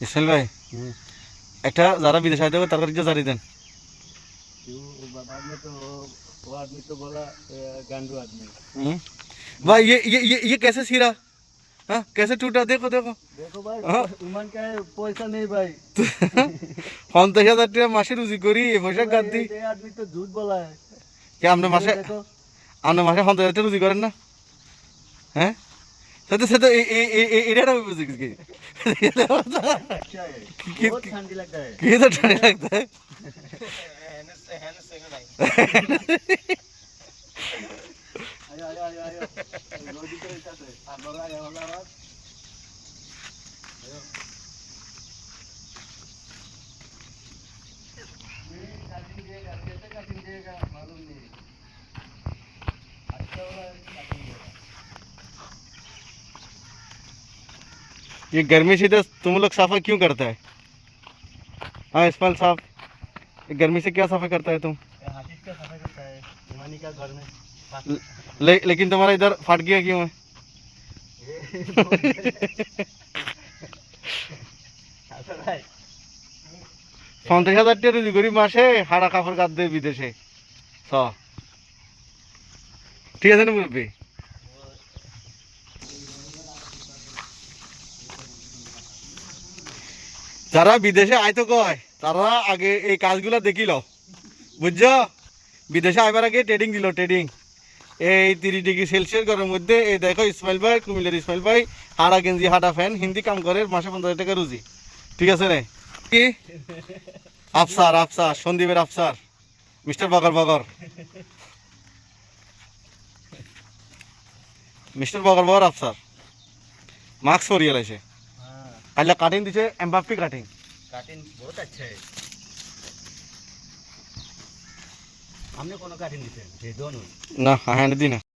ইসমাইল ভাই একটা যারা বিদেশে আইতে হবে তার কাছে জারি দেন क्यों बाद में तो वो आदमी तो बोला "ए, गांडू आदमी हम्म। भाई ये ये ये ये कैसे सिरा हाँ कैसे टूटा देखो देखो देखो भाई हाँ। ईमान का है, पैसा नहीं भाई পঞ্চাশ হাজার টাকা মাসে রুজি করি এ পয়সা গাদ দিই ये आदमी तो झूठ बोला है কে আপনি মাসে देखो আপনি মাসে পঞ্চাশ হাজার টাকা রুজি করেন না হ্যাঁ सतो सतो ए ए ए एड़ा ना भी की क्या है बहुत ठंडी लगता है ये तो ठंडी लगता है आयो आयो आयो आयो लोडी के साथ है अब आ गया वाला रात ये गर्मी से तो तुम लोग सफाई क्यों करता है हाँ इस्माइल साहब ये गर्मी से क्या सफाई करता है तुम ये हाथी का सफाई करता है हिमानी का घर में ले, लेकिन तुम्हारा इधर फट गया क्यों है अच्छा भाई পঞ্চাশ হাজার টাকা রুজি করি মাসে হাড়া কাপড় কাঁদ দেয় বিদেশে স ঠিক আছে না মুরব্বী যারা বিদেশে আইতো কয়, তারা আগে এই কাজগুলো দেখিল বুঝছ? বিদেশে আইবার আগে ট্রেডিং দিল ট্রেডিং এই তিরিশ ডিগ্রি সেলসিয়াস গরমের মধ্যে, এই দেখো ইসমাইল ভাই, কুমিল্লার ইসমাইল ভাই, হাড়া গেঞ্জি, হাড়া ফ্যান হিন্দি কাম করে, মাসে পঞ্চাশ টাকা রুজি। ঠিক আছে রে কি? আফসার আফসার, সন্দীপের আফসার, মিস্টার বগর বগর। মিস্টার বগর বগর আফসার। মাস্ক পরিয়ে লাইছে। हाँ কাইলে কাটিং দিছে এমবাপ্পি কাটিং काटिंग बहुत अच्छा है हमने कोनो काटिंग दी थे ये दोनों না হ্যান্ড দি না